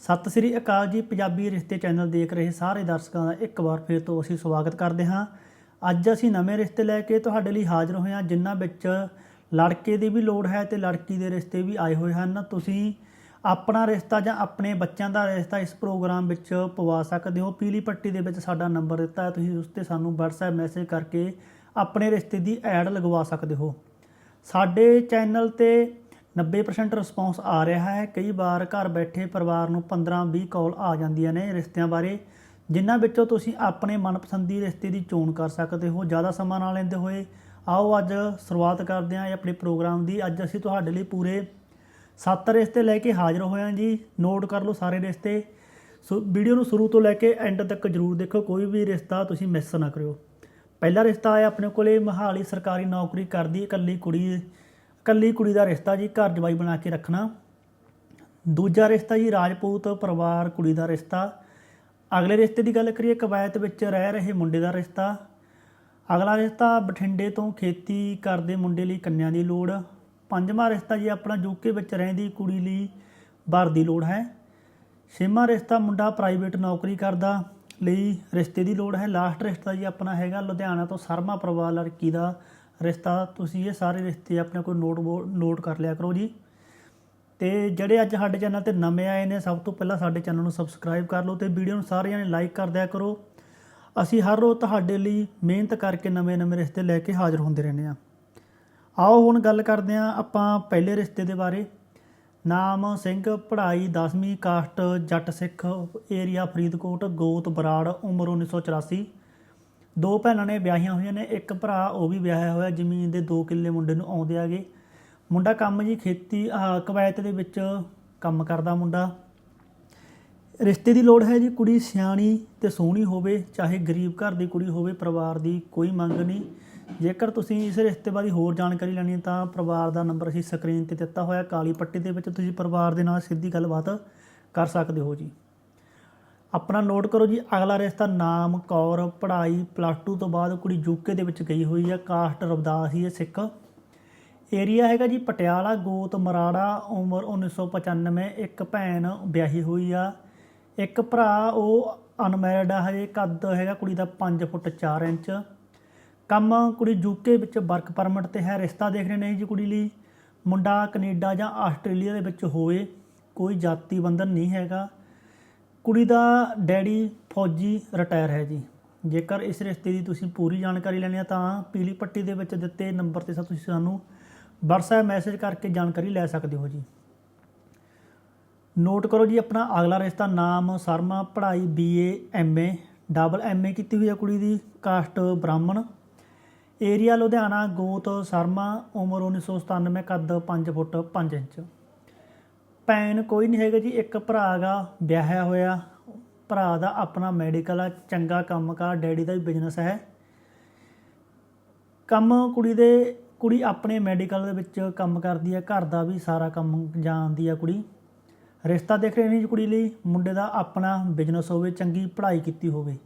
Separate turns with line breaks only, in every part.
ਸਤਿ ਸ੍ਰੀ ਅਕਾਲ ਜੀ। ਪੰਜਾਬੀ ਰਿਸ਼ਤੇ ਚੈਨਲ ਦੇਖ ਰਹੇ ਸਾਰੇ ਦਰਸ਼ਕਾਂ ਦਾ ਇੱਕ ਵਾਰ ਫਿਰ ਤੋਂ ਅਸੀਂ ਸਵਾਗਤ ਕਰਦੇ ਹਾਂ। ਅੱਜ ਅਸੀਂ ਨਵੇਂ ਰਿਸ਼ਤੇ ਲੈ ਕੇ ਤੁਹਾਡੇ ਲਈ ਹਾਜ਼ਰ ਹੋਏ ਹਾਂ, ਜਿਨ੍ਹਾਂ ਵਿੱਚ ਲੜਕੇ ਦੀ ਵੀ ਲੋੜ ਹੈ ਤੇ ਲੜਕੀ ਦੇ ਰਿਸ਼ਤੇ ਵੀ ਆਏ ਹੋਏ ਹਨ। ਤੁਸੀਂ ਆਪਣਾ ਰਿਸ਼ਤਾ ਜਾਂ ਆਪਣੇ ਬੱਚਿਆਂ ਦਾ ਰਿਸ਼ਤਾ ਇਸ ਪ੍ਰੋਗਰਾਮ ਵਿੱਚ ਪਵਾ ਸਕਦੇ ਹੋ। ਪੀਲੀ ਪੱਟੀ ਦੇ ਵਿੱਚ ਸਾਡਾ ਨੰਬਰ ਦਿੱਤਾ ਹੈ, ਤੁਸੀਂ ਉਸ ਤੇ ਸਾਨੂੰ WhatsApp ਮੈਸੇਜ ਕਰਕੇ ਆਪਣੇ ਰਿਸ਼ਤੇ ਦੀ ਐਡ ਲਗਵਾ ਸਕਦੇ ਹੋ। ਸਾਡੇ ਚੈਨਲ ਤੇ 90% ਰਿਸਪੌਂਸ ਆ ਰਿਹਾ ਹੈ। ਕਈ ਵਾਰ ਘਰ ਬੈਠੇ ਪਰਿਵਾਰ ਨੂੰ 15-20 ਕਾਲ ਆ ਜਾਂਦੀਆਂ ਨੇ ਰਿਸ਼ਤਿਆਂ ਬਾਰੇ, ਜਿਨ੍ਹਾਂ ਵਿੱਚੋਂ ਤੁਸੀਂ ਆਪਣੇ ਮਨਪਸੰਦੀ ਰਿਸ਼ਤੇ ਦੀ ਚੋਣ ਕਰ ਸਕਦੇ ਹੋ। ਜ਼ਿਆਦਾ ਸਮਾਂ ਨਾ ਲੈਂਦੇ ਹੋਏ ਆਓ ਅੱਜ ਸ਼ੁਰੂਆਤ ਕਰਦੇ ਹਾਂ ਇਹ ਆਪਣੇ ਪ੍ਰੋਗਰਾਮ ਦੀ। ਅੱਜ ਅਸੀਂ ਤੁਹਾਡੇ ਲਈ ਪੂਰੇ 7 ਰਿਸ਼ਤੇ ਲੈ ਕੇ ਹਾਜ਼ਰ ਹੋਏ ਹਾਂ ਜੀ। ਨੋਟ ਕਰ ਲਓ ਸਾਰੇ ਰਿਸ਼ਤੇ। ਸੋ ਵੀਡੀਓ ਨੂੰ ਸ਼ੁਰੂ ਤੋਂ ਲੈ ਕੇ ਐਂਡ ਤੱਕ ਜਰੂਰ ਦੇਖੋ। ਕੋਈ ਵੀ ਰਿਸ਼ਤਾ ਤੁਸੀਂ ਮਿਸ ਨਾ ਕਰਿਓ। ਪਹਿਲਾ ਰਿਸ਼ਤਾ ਆਇਆ ਆਪਣੇ ਕੋਲੇ ਮਹਾਲੀ ਸਰਕਾਰੀ ਨੌਕਰੀ ਕਰਦੀ ਇਕੱਲੀ ਕੁੜੀ ਇਕੱਲੀ ਕੁੜੀ ਦਾ ਰਿਸ਼ਤਾ ਜੀ ਘਰ ਜਵਾਈ ਬਣਾ ਕੇ ਰੱਖਣਾ। ਦੂਜਾ ਰਿਸ਼ਤਾ ਜੀ ਰਾਜਪੂਤ ਪਰਿਵਾਰ ਕੁੜੀ ਦਾ ਰਿਸ਼ਤਾ। ਅਗਲੇ ਰਿਸ਼ਤੇ ਦੀ ਗੱਲ ਕਰੀਏ, ਕਵਾਇਤ ਵਿੱਚ ਰਹਿ ਰਹੇ ਮੁੰਡੇ ਦਾ ਰਿਸ਼ਤਾ। ਅਗਲਾ ਰਿਸ਼ਤਾ ਬਠਿੰਡੇ ਤੋਂ ਖੇਤੀ ਕਰਦੇ ਮੁੰਡੇ ਲਈ ਕੰਨਿਆਂ ਦੀ ਲੋੜ। ਪੰਜਵਾਂ ਰਿਸ਼ਤਾ ਜੀ ਆਪਣਾ ਯੂਕੇ ਵਿੱਚ ਰਹਿੰਦੀ ਕੁੜੀ ਲਈ ਵਰ ਦੀ ਲੋੜ ਹੈ। ਛੇਵਾਂ ਰਿਸ਼ਤਾ ਮੁੰਡਾ ਪ੍ਰਾਈਵੇਟ ਨੌਕਰੀ ਕਰਦਾ ਲਈ ਰਿਸ਼ਤੇ ਦੀ ਲੋੜ ਹੈ। ਲਾਸਟ ਰਿਸ਼ਤਾ ਜੀ ਆਪਣਾ ਹੈਗਾ ਲੁਧਿਆਣਾ ਤੋਂ ਸਰਮਾ ਪਰਿਵਾਰ, ਲੜਕੀ ਦਾ। ਰਿਸ਼ਤਾ ਤੁਸੀਂ ਇਹ ਸਾਰੇ ਰਿਸ਼ਤੇ ਆਪਣੇ ਕੋਲ ਨੋਟ ਨੋਟ ਕਰ ਲਿਆ ਕਰੋ ਜੀ। ਤੇ ਜਿਹੜੇ ਅੱਜ ਸਾਡੇ ਚੈਨਲ ਤੇ ਨਵੇਂ ਆਏ ਨੇ, ਸਭ ਤੋਂ ਪਹਿਲਾਂ ਸਾਡੇ ਚੈਨਲ ਨੂੰ ਸਬਸਕ੍ਰਾਈਬ ਕਰ ਲਓ ਤੇ ਵੀਡੀਓ ਨੂੰ ਸਾਰਿਆਂ ਨੇ ਲਾਈਕ ਕਰ ਦਿਆ ਕਰੋ। ਅਸੀਂ ਹਰ ਰੋਜ਼ ਤੁਹਾਡੇ ਲਈ ਮਿਹਨਤ ਕਰਕੇ ਨਵੇਂ-ਨਵੇਂ ਰਿਸ਼ਤੇ ਲੈ ਕੇ ਹਾਜ਼ਰ ਹੁੰਦੇ ਰਹਿੰਦੇ ਹਾਂ। ਆਓ ਹੁਣ ਗੱਲ ਕਰਦੇ ਹਾਂ ਆਪਾਂ ਪਹਿਲੇ ਰਿਸ਼ਤੇ ਦੇ ਬਾਰੇ। ਨਾਮ ਸਿੰਘ, ਪੜ੍ਹਾਈ 10ਵੀਂ ਕਾਸਟ, ਜੱਟ ਸਿੱਖ ਏਰੀਆ ਫਰੀਦਕੋਟ, ਗੋਤ ਬਰਾੜ, ਉਮਰ 1984 ਦੋ ਭੈਣਾਂ ਨੇ ਵਿਆਹੀਆਂ ਹੋਈਆਂ ਨੇ, ਇੱਕ ਭਰਾ ਉਹ ਵੀ ਵਿਆਹਿਆ ਹੋਇਆ, ਜ਼ਮੀਨ ਦੇ 2 ਕਿੱਲੇ ਮੁੰਡੇ ਨੂੰ ਆਉਂਦੇ ਆਗੇ ਮੁੰਡਾ ਕੰਮ ਜੀ ਖੇਤੀ ਕਵਾਇਤ ਦੇ ਵਿੱਚ ਕੰਮ ਕਰਦਾ ਮੁੰਡਾ। ਰਿਸ਼ਤੇ ਦੀ ਲੋੜ ਹੈ ਜੀ, ਕੁੜੀ ਸਿਆਣੀ ਤੇ ਸੋਹਣੀ ਹੋਵੇ, ਚਾਹੇ ਗਰੀਬ ਘਰ ਦੀ ਕੁੜੀ ਹੋਵੇ, ਪਰਿਵਾਰ ਦੀ ਕੋਈ ਮੰਗ ਨਹੀਂ। ਜੇਕਰ ਤੁਸੀਂ ਇਸ ਰਿਸ਼ਤੇ ਬਾਰੇ ਹੋਰ ਜਾਣਕਾਰੀ ਲੈਣੀ ਤਾਂ ਪਰਿਵਾਰ ਦਾ ਨੰਬਰ ਅਸੀਂ ਸਕਰੀਨ ਤੇ ਦਿੱਤਾ ਹੋਇਆ, ਕਾਲੀ ਪੱਟੀ ਦੇ ਵਿੱਚ ਤੁਸੀਂ ਪਰਿਵਾਰ ਦੇ ਨਾਲ ਸਿੱਧੀ ਗੱਲਬਾਤ ਕਰ ਸਕਦੇ ਹੋ ਜੀ। ਆਪਣਾ ਨੋਟ ਕਰੋ ਜੀ, ਅਗਲਾ ਰਿਸ਼ਤਾ ਨਾਮ ਕੌਰ ਪੜ੍ਹਾਈ ਪਲੱਸ 2 ਤੋਂ ਬਾਅਦ ਕੁੜੀ ਯੂਕੇ ਦੇ ਵਿੱਚ ਗਈ ਹੋਈ ਆ ਕਾਸਟ ਰਵਦਾਸ ਹੀ ਹੈ ਸਿੱਖ। ਏਰੀਆ ਹੈਗਾ ਜੀ ਪਟਿਆਲਾ, ਗੋਤ ਮਰਾੜਾ, ਉਮਰ 1995 ਇੱਕ ਭੈਣ ਵਿਆਹੀ ਹੋਈ ਆ। ਇੱਕ ਭਰਾ, ਉਹ ਅਨਮੈਰਿਡ ਆ, ਹਜੇ ਕੱਦ ਹੈਗਾ ਕੁੜੀ ਦਾ 5 ਫੁੱਟ 4 ਇੰਚ। ਕੰਮ ਕੁੜੀ ਯੂਕੇ ਵਿੱਚ ਵਰਕ ਪਰਮਿਟ ਤੇ ਹੈ, ਰਿਸ਼ਤਾ ਦੇਖ ਰਹੇ ਨੇ ਜੀ ਕੁੜੀ ਲਈ। ਮੁੰਡਾ ਕੈਨੇਡਾ ਜਾਂ ਆਸਟ੍ਰੇਲੀਆ ਦੇ ਵਿੱਚ ਹੋਵੇ, ਕੋਈ ਜਾਤੀ ਬੰਧਨ ਨਹੀਂ ਹੈਗਾ। ਕੁੜੀ ਦਾ ਡੈਡੀ ਫੌਜੀ ਰਿਟਾਇਰ ਹੈ ਜੀ। ਜੇਕਰ ਇਸ ਰਿਸ਼ਤੇ ਦੀ ਤੁਸੀਂ ਪੂਰੀ ਜਾਣਕਾਰੀ ਲੈਣੀ ਹੈ ਤਾਂ ਪੀਲੀ ਪੱਟੀ ਦੇ ਵਿੱਚ ਦਿੱਤੇ ਨੰਬਰ ਤੇ ਸਾ ਤੁਸੀਂ ਸਾਨੂੰ WhatsApp ਮੈਸੇਜ ਕਰਕੇ ਜਾਣਕਾਰੀ ਲੈ ਸਕਦੇ ਹੋ ਜੀ। ਨੋਟ ਕਰੋ ਜੀ ਆਪਣਾ ਅਗਲਾ ਰਿਸ਼ਤਾ ਨਾਮ ਸ਼ਰਮਾ, ਪੜ੍ਹਾਈ BA MA ਡਬਲ MA ਕੀਤੀ ਹੋਈ ਹੈ ਕੁੜੀ ਦੀ ਕਾਸਟ ਬ੍ਰਾਹਮਣ। ਏਰੀਆ ਲੁਧਿਆਣਾ, ਗੋਤ ਸ਼ਰਮਾ, ਉਮਰ 1997 ਕੱਦ 5 ਫੁੱਟ 5 ਇੰਚ। ਭੈਣ ਕੋਈ ਨਹੀਂ ਹੈਗਾ ਜੀ, ਇੱਕ ਭਰਾ ਗਾ ਵਿਆਹਿਆ ਹੋਇਆ। ਭਰਾ ਦਾ ਆਪਣਾ ਮੈਡੀਕਲ ਆ, ਚੰਗਾ ਕੰਮ ਕੰਮਕਾਰ ਡੈਡੀ ਦਾ ਵੀ ਬਿਜ਼ਨਸ ਹੈ। ਕੰਮ ਕੁੜੀ ਦੇ, ਕੁੜੀ ਆਪਣੇ ਮੈਡੀਕਲ ਦੇ ਵਿੱਚ ਕੰਮ ਕਰਦੀ ਹੈ ਘਰ ਦਾ ਵੀ ਸਾਰਾ ਕੰਮ ਜਾਣਦੀ ਆ ਕੁੜੀ। ਰਿਸ਼ਤਾ ਦੇਖ ਰਹੇ ਨਹੀਂ ਜੀ ਕੁੜੀ ਲਈ, ਮੁੰਡੇ ਦਾ ਆਪਣਾ ਬਿਜ਼ਨਸ ਹੋਵੇ, ਚੰਗੀ ਪੜ੍ਹਾਈ ਕੀਤੀ ਹੋਵੇ।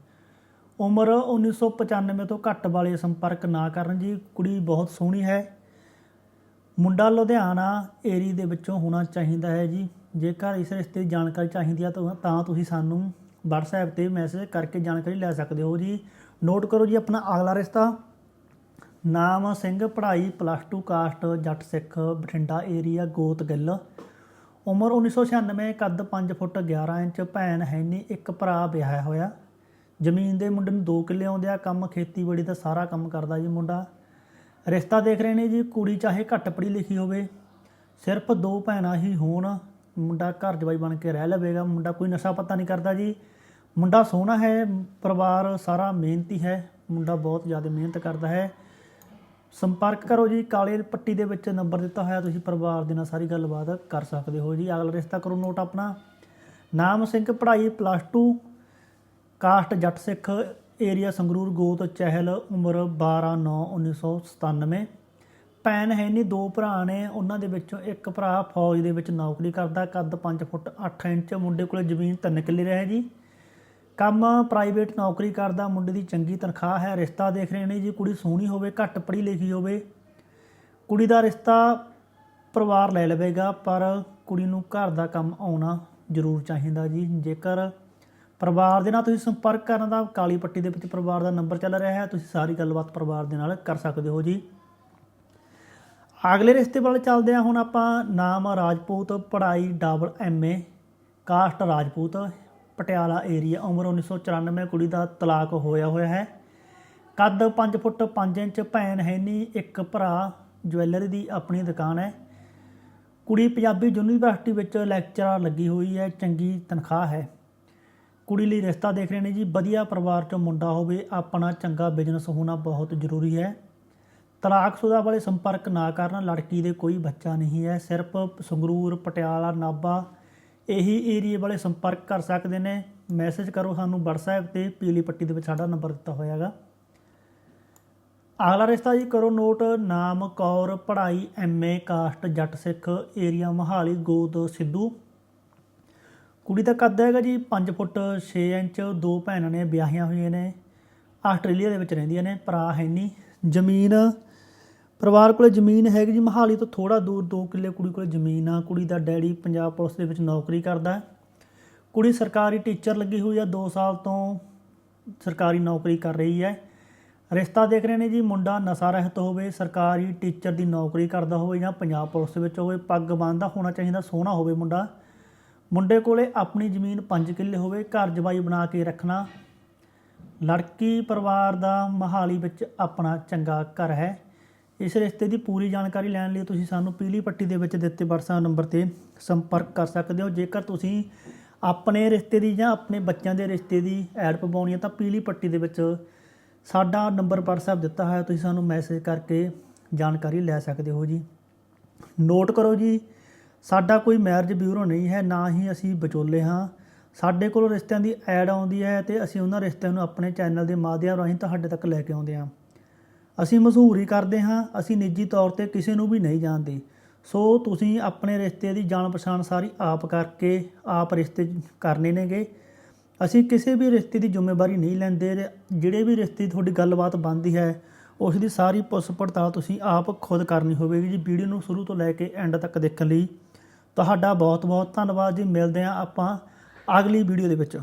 ਉਮਰ 1995 ਤੋਂ ਘੱਟ ਵਾਲੇ ਸੰਪਰਕ ਨਾ ਕਰਨ ਜੀ, ਕੁੜੀ ਬਹੁਤ ਸੋਹਣੀ ਹੈ। ਮੁੰਡਾ ਲੁਧਿਆਣਾ ਏਰੀ ਦੇ ਵਿੱਚੋਂ ਹੋਣਾ ਚਾਹੀਦਾ ਹੈ ਜੀ। ਜੇਕਰ ਇਸ ਰਿਸ਼ਤੇ ਦੀ ਜਾਣਕਾਰੀ ਚਾਹੀਦੀ ਆ ਤਾਂ ਤਾਂ ਤੁਸੀਂ ਸਾਨੂੰ WhatsApp ਤੇ ਮੈਸੇਜ ਕਰਕੇ ਜਾਣਕਾਰੀ ਲੈ ਸਕਦੇ ਹੋ ਜੀ। ਨੋਟ ਕਰੋ ਜੀ ਆਪਣਾ ਅਗਲਾ ਰਿਸ਼ਤਾ। ਨਾਮ ਸਿੰਘ, ਪੜ੍ਹਾਈ ਪਲੱਸ 2 ਕਾਸਟ ਜੱਟ ਸਿੱਖ, ਬਠਿੰਡਾ ਏਰੀਆ ਗੋਤ ਗਿੱਲ। ਉਮਰ 1996 ਕੱਦ 5 ਫੁੱਟ 11 ਇੰਚ, ਭੈਣ ਹੈਨੀ ਇੱਕ ਭਰਾ ਵਿਆਹਿਆ ਹੋਇਆ। ਜ਼ਮੀਨ ਦੇ ਮੁੰਡੇ ਨੂੰ 2 ਕਿੱਲੇ ਆਉਂਦੇ ਆ, ਕੰਮ ਖੇਤੀਬਾੜੀ ਦਾ ਸਾਰਾ ਕੰਮ ਕਰਦਾ ਜੀ ਮੁੰਡਾ। ਰਿਸ਼ਤਾ ਦੇਖ ਰਹੇ ਨੇ ਜੀ, ਕੁੜੀ ਚਾਹੇ ਘੱਟ ਪੜ੍ਹੀ ਲਿਖੀ ਹੋਵੇ, ਸਿਰਫ ਦੋ ਭੈਣਾਂ ਹੀ ਹੋਣ, ਮੁੰਡਾ ਘਰ ਜਵਾਈ ਬਣ ਕੇ ਰਹਿ ਲਵੇਗਾ, ਮੁੰਡਾ ਕੋਈ ਨਸ਼ਾ ਪਤਾ ਨਹੀਂ ਕਰਦਾ ਜੀ। ਮੁੰਡਾ ਸੋਹਣਾ ਹੈ, ਪਰਿਵਾਰ ਸਾਰਾ ਮਿਹਨਤੀ ਹੈ, ਮੁੰਡਾ ਬਹੁਤ ਜ਼ਿਆਦਾ ਮਿਹਨਤ ਕਰਦਾ ਹੈ। ਸੰਪਰਕ ਕਰੋ ਜੀ, ਕਾਲੇ ਪੱਟੀ ਦੇ ਵਿੱਚ ਨੰਬਰ ਦਿੱਤਾ ਹੋਇਆ, ਤੁਸੀਂ ਪਰਿਵਾਰ ਦੇ ਨਾਲ ਸਾਰੀ ਗੱਲਬਾਤ ਕਰ ਸਕਦੇ ਹੋ ਜੀ। ਅਗਲਾ ਰਿਸ਼ਤਾ ਕਰੋ ਨੋਟ ਆਪਣਾ। ਨਾਮ ਸਿੰਘ, ਪੜ੍ਹਾਈ ਪਲੱਸ 2 ਕਾਸਟ ਜੱਟ ਸਿੱਖ ਏਰੀਆ ਸੰਗਰੂਰ, ਗੋਤ, ਚਹਿਲ, ਉਮਰ 12 9 1997 ਭੈਣ ਹੈ ਨਹੀਂ ਦੋ ਭਰਾ ਨੇ, ਉਹਨਾਂ ਦੇ ਵਿੱਚੋਂ ਇੱਕ ਭਰਾ ਫੌਜ ਦੇ ਵਿੱਚ ਨੌਕਰੀ ਕਰਦਾ ਕੱਦ 5 ਫੁੱਟ 8 ਇੰਚ, ਮੁੰਡੇ ਕੋਲ ਜ਼ਮੀਨ 3 ਕਿੱਲੇ ਰਹੇ ਜੀ। ਕੰਮ ਪ੍ਰਾਈਵੇਟ ਨੌਕਰੀ ਕਰਦਾ, ਮੁੰਡੇ ਦੀ ਚੰਗੀ ਤਨਖਾਹ ਹੈ, ਰਿਸ਼ਤਾ ਦੇਖ ਰਹੇ ਨੇ ਜੀ, ਕੁੜੀ ਸੋਹਣੀ ਹੋਵੇ, ਘੱਟ ਪੜ੍ਹੀ ਲਿਖੀ ਹੋਵੇ, ਕੁੜੀ ਦਾ ਰਿਸ਼ਤਾ ਪਰਿਵਾਰ ਲੈ ਲਵੇਗਾ, ਪਰ ਕੁੜੀ ਨੂੰ ਘਰ ਦਾ ਕੰਮ ਆਉਣਾ ਜ਼ਰੂਰ ਚਾਹੀਦਾ ਜੀ। ਜੇਕਰ ਪਰਿਵਾਰ ਦੇ ਨਾਲ ਤੁਸੀਂ ਸੰਪਰਕ ਕਰਨ ਦਾ, ਕਾਲੀ ਪੱਟੀ ਦੇ ਵਿੱਚ ਪਰਿਵਾਰ ਦਾ ਨੰਬਰ ਚੱਲ ਰਿਹਾ ਹੈ, ਤੁਸੀਂ ਸਾਰੀ ਗੱਲਬਾਤ ਪਰਿਵਾਰ ਦੇ ਨਾਲ ਕਰ ਸਕਦੇ ਹੋ ਜੀ। ਅਗਲੇ ਰਿਸ਼ਤੇ ਵੱਲ ਚੱਲਦੇ ਹਾਂ, ਹੁਣ ਆਪਾਂ ਨਾਮ ਰਾਜਪੂਤ, ਪੜ੍ਹਾਈ double MA caste Rajput, Patiala area, ਉਮਰ 1994 ਕੁੜੀ ਦਾ ਤਲਾਕ ਹੋਇਆ ਹੋਇਆ ਹੈ। ਕੱਦ 5 ਫੁੱਟ 5 ਇੰਚ, ਭੈਣ ਹੈ ਨਹੀਂ ਇੱਕ ਭਰਾ ਜਵੈਲਰੀ ਦੀ ਆਪਣੀ ਦੁਕਾਨ ਹੈ। ਕੁੜੀ ਪੰਜਾਬੀ ਯੂਨੀਵਰਸਿਟੀ ਵਿੱਚ ਲੈਕਚਰਰ ਲੱਗੀ ਹੋਈ ਹੈ, ਚੰਗੀ ਤਨਖਾਹ ਹੈ। ਕੁੜੀ ਲਈ ਰਿਸ਼ਤਾ ਦੇਖ ਰਹੇ ਨੇ ਜੀ। ਵਧੀਆ ਪਰਿਵਾਰ ਚੋਂ ਮੁੰਡਾ ਹੋਵੇ ਆਪਣਾ ਚੰਗਾ ਬਿਜ਼ਨਸ ਹੋਣਾ ਬਹੁਤ ਜ਼ਰੂਰੀ ਹੈ। ਤਲਾਕਸ਼ੁਦਾ ਵਾਲੇ ਸੰਪਰਕ ਨਾ ਕਰਨ ਲੜਕੀ ਦੇ ਕੋਈ ਬੱਚਾ ਨਹੀਂ ਹੈ। ਸਿਰਫ ਸੰਗਰੂਰ, ਪਟਿਆਲਾ, ਨਾਭਾ ਇਹੀ ਏਰੀਏ ਵਾਲੇ ਸੰਪਰਕ ਕਰ ਸਕਦੇ ਨੇ। ਮੈਸੇਜ ਕਰੋ ਸਾਨੂੰ WhatsApp ਤੇ, ਪੀਲੀ ਪੱਟੀ ਦੇ ਵਿੱਚ ਸਾਡਾ ਨੰਬਰ ਦਿੱਤਾ ਹੋਇਆ ਹੈਗਾ ਅਗਲਾ ਰਿਸ਼ਤਾ ਜੀ ਕਰੋ ਨੋਟ, ਨਾਮ, ਕੌਰ, ਪੜ੍ਹਾਈ ਐਮਏ ਕਾਸਟ ਜੱਟ ਸਿੱਖ ਏਰੀਆ ਮਹਾਲੀ, ਗੋਦ, ਸਿੱਧੂ। ਕੁੜੀ ਦਾ ਕੱਦ ਹੈਗਾ ਜੀ 5 ਫੁੱਟ 6 ਇੰਚ, ਦੋ ਭੈਣਾਂ ਨੇ, ਵਿਆਹੀਆਂ ਹੋਈਆਂ ਨੇ, ਆਸਟ੍ਰੇਲੀਆ ਦੇ ਵਿੱਚ ਰਹਿੰਦੀਆਂ ਨੇ, ਭਰਾ ਹੈ ਨਹੀਂ। ਜ਼ਮੀਨ, ਪਰਿਵਾਰ ਕੋਲੇ ਜ਼ਮੀਨ ਹੈਗੀ ਜੀ ਮਹਾਲੀ ਤੋਂ ਥੋੜਾ ਦੂਰ 2 ਕਿੱਲੇ ਕੁੜੀ ਕੋਲੇ ਜ਼ਮੀਨ ਆ। ਕੁੜੀ ਦਾ ਡੈਡੀ ਪੰਜਾਬ ਪੁਲਿਸ ਦੇ ਵਿੱਚ ਨੌਕਰੀ ਕਰਦਾ ਕੁੜੀ ਸਰਕਾਰੀ ਟੀਚਰ ਲੱਗੀ ਹੋਈ ਆ 2 ਸਾਲ ਤੋਂ ਸਰਕਾਰੀ ਨੌਕਰੀ ਕਰ ਰਹੀ ਹੈ। ਰਿਸ਼ਤਾ ਦੇਖ ਰਹੇ ਨੇ ਜੀ, ਮੁੰਡਾ ਨਸ਼ਾ ਰਹਿਤ ਹੋਵੇ, ਸਰਕਾਰੀ ਟੀਚਰ ਦੀ ਨੌਕਰੀ ਕਰਦਾ ਹੋਵੇ ਜਾਂ ਪੰਜਾਬ ਪੁਲਿਸ ਦੇ ਵਿੱਚ ਹੋਵੇ, ਪੱਗ ਬੰਨ੍ਹਦਾ ਹੋਣਾ ਚਾਹੀਦਾ, ਸੋਹਣਾ ਹੋਵੇ ਮੁੰਡਾ। ਮੁੰਡੇ ਕੋਲੇ ਆਪਣੀ ਜ਼ਮੀਨ 5 ਕਿੱਲੇ ਹੋਵੇ, ਘਰ ਜਵਾਈ ਬਣਾ ਕੇ ਰੱਖਣਾ। ਲੜਕੀ ਪਰਿਵਾਰ ਦਾ ਮਹਾਲੀ ਵਿੱਚ ਆਪਣਾ ਚੰਗਾ ਘਰ ਹੈ। ਇਸ ਰਿਸ਼ਤੇ ਦੀ ਪੂਰੀ ਜਾਣਕਾਰੀ ਲੈਣ ਲਈ ਤੁਸੀਂ ਸਾਨੂੰ ਪੀਲੀ ਪੱਟੀ ਦੇ ਵਿੱਚ ਦਿੱਤੇ WhatsApp ਨੰਬਰ ਤੇ ਸੰਪਰਕ ਕਰ ਸਕਦੇ ਹੋ। ਜੇਕਰ ਤੁਸੀਂ ਆਪਣੇ ਰਿਸ਼ਤੇ ਦੀ ਜਾਂ ਆਪਣੇ ਬੱਚਿਆਂ ਦੇ ਰਿਸ਼ਤੇ ਦੀ ਐਡ ਪਵਾਉਣੀ ਹੈ ਤਾਂ ਪੀਲੀ ਪੱਟੀ ਦੇ ਵਿੱਚ ਸਾਡਾ ਨੰਬਰ WhatsApp ਦਿੱਤਾ ਹੋਇਆ, ਤੁਸੀਂ ਸਾਨੂੰ ਮੈਸੇਜ ਕਰਕੇ ਜਾਣਕਾਰੀ ਲੈ ਸਕਦੇ ਹੋ ਜੀ। ਨੋਟ ਕਰੋ ਜੀ ਸਾਡਾ ਕੋਈ ਮੈਰਿਜ ਬਿਊਰੋ ਨਹੀਂ ਹੈ, ਨਾ ਹੀ ਅਸੀਂ ਵਿਚੋਲੇ ਹਾਂ। ਸਾਡੇ ਕੋਲ ਰਿਸ਼ਤਿਆਂ ਦੀ ਐਡ ਆਉਂਦੀ ਹੈ ਤੇ ਅਸੀਂ ਉਹਨਾਂ ਰਿਸ਼ਤਿਆਂ ਨੂੰ ਆਪਣੇ ਚੈਨਲ ਦੇ ਮਾਧਿਅਮ ਰਾਹੀਂ ਤੁਹਾਡੇ ਤੱਕ ਲੈ ਕੇ ਆਉਂਦੇ ਹਾਂ। ਅਸੀਂ ਮਸ਼ਹੂਰੀ ਕਰਦੇ ਹਾਂ, ਅਸੀਂ ਨਿੱਜੀ ਤੌਰ ਤੇ ਕਿਸੇ ਨੂੰ ਵੀ ਨਹੀਂ ਜਾਣਦੇ। ਸੋ ਤੁਸੀਂ ਆਪਣੇ ਰਿਸ਼ਤੇ ਦੀ ਜਾਣ ਪਛਾਣ ਸਾਰੀ ਆਪ ਕਰਕੇ, ਆਪ ਰਿਸ਼ਤੇ ਕਰਨੇ ਨੇਗੇ। ਅਸੀਂ ਕਿਸੇ ਵੀ ਰਿਸ਼ਤੇ ਦੀ ਜ਼ਿੰਮੇਵਾਰੀ ਨਹੀਂ ਲੈਂਦੇ ਜਿਹੜੇ ਵੀ ਰਿਸ਼ਤੇ ਤੁਹਾਡੀ ਗੱਲਬਾਤ ਬਣਦੀ ਹੈ ਉਸ ਦੀ ਸਾਰੀ ਪੁੱਛ ਪੜਤਾਲ ਤੁਸੀਂ ਆਪ ਖੁਦ ਕਰਨੀ ਹੋਵੇਗੀ ਜੀ, ਵੀਡੀਓ ਨੂੰ ਸ਼ੁਰੂ ਤੋਂ ਲੈ ਕੇ ਐਂਡ ਤੱਕ ਦੇਖਣ ਲਈ। ਤੁਹਾਡਾ ਬਹੁਤ ਬਹੁਤ ਧੰਨਵਾਦ ਜੀ। ਮਿਲਦੇ ਹਾਂ ਆਪਾਂ ਅਗਲੀ ਵੀਡੀਓ ਦੇ ਵਿੱਚ।